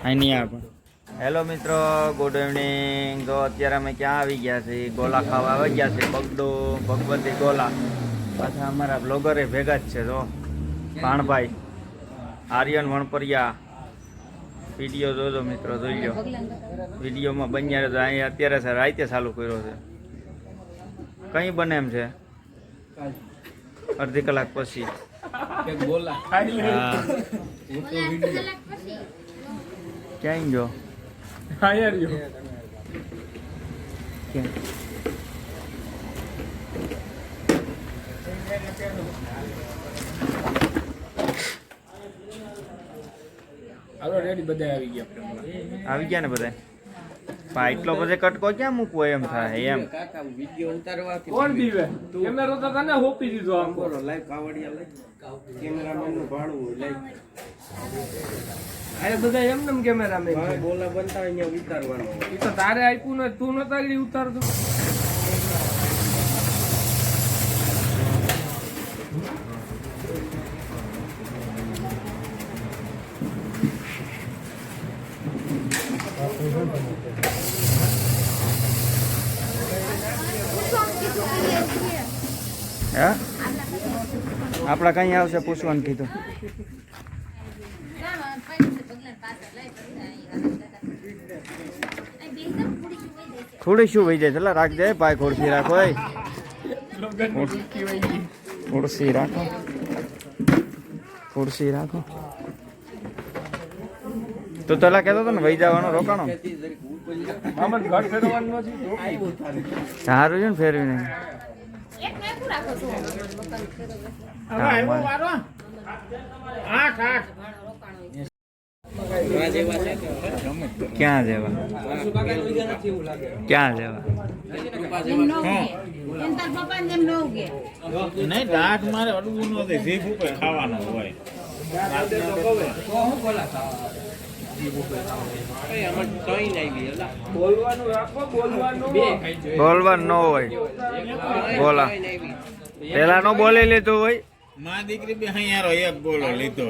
અહીં નહીં આવે હેલો મિત્રો ગુડ ઇવનિંગ તો અત્યારે અમે ક્યાં આવી ગયા છીએ? ગોલા ખાવા આવી ગયા છે બગડો ભગવતી ગોલા. પાછા અમારા બ્લોગરે ભેગા જ છે તો ભાણભાઈ આર્યન વણપરિયા. વીડિયો જોજો મિત્રો જોઈ લો વિડીયોમાં બન્યા તો અહીંયા અત્યારે સર રાતે ચાલુ કર્યો છે. કઈ બને એમ છે? અડધી કલાક પછી. હા. ક્યાંય જો ક્યાં? હાલો રેડી બધા આવી ગયા આવી ગયા ને બધા એટલો બધે કટકો ક્યાં મૂકવો એમ થાય એમ. કોણ દીવે? કેમેરો તો તને હોપી દીધો આમ અરે બધા એમ નેમ કેમેરામેન ઉતારવાનું એ તો તારે આપ્યું ને તું નતા આગળ ઉતારતો હે? આપણા કઈ આવશે પૂછવાનું કીધું. થોડી શું વહી જાય ચલા રાખજે ભાઈ ખુરશી રાખો ખુરશી રાખો. ખુરશી રાખો. તો તલા કહેતો હતો ને વહી જવાનો રોકાણો. સારું છે ને ફેરવીને. હવે આવ્યો વારો. આઠ આઠ. ક્યાં જવા? ક્યાં જવા? નહીં દાંત મારે અડવું નથી જીભ ઉપર ખાવાનો હોય. બોલવાનું ન હોય. બોલા. પેલા નો બોલી લીધું હોય. માં દીકરી બી અહીંયા એક બોલો લીધો.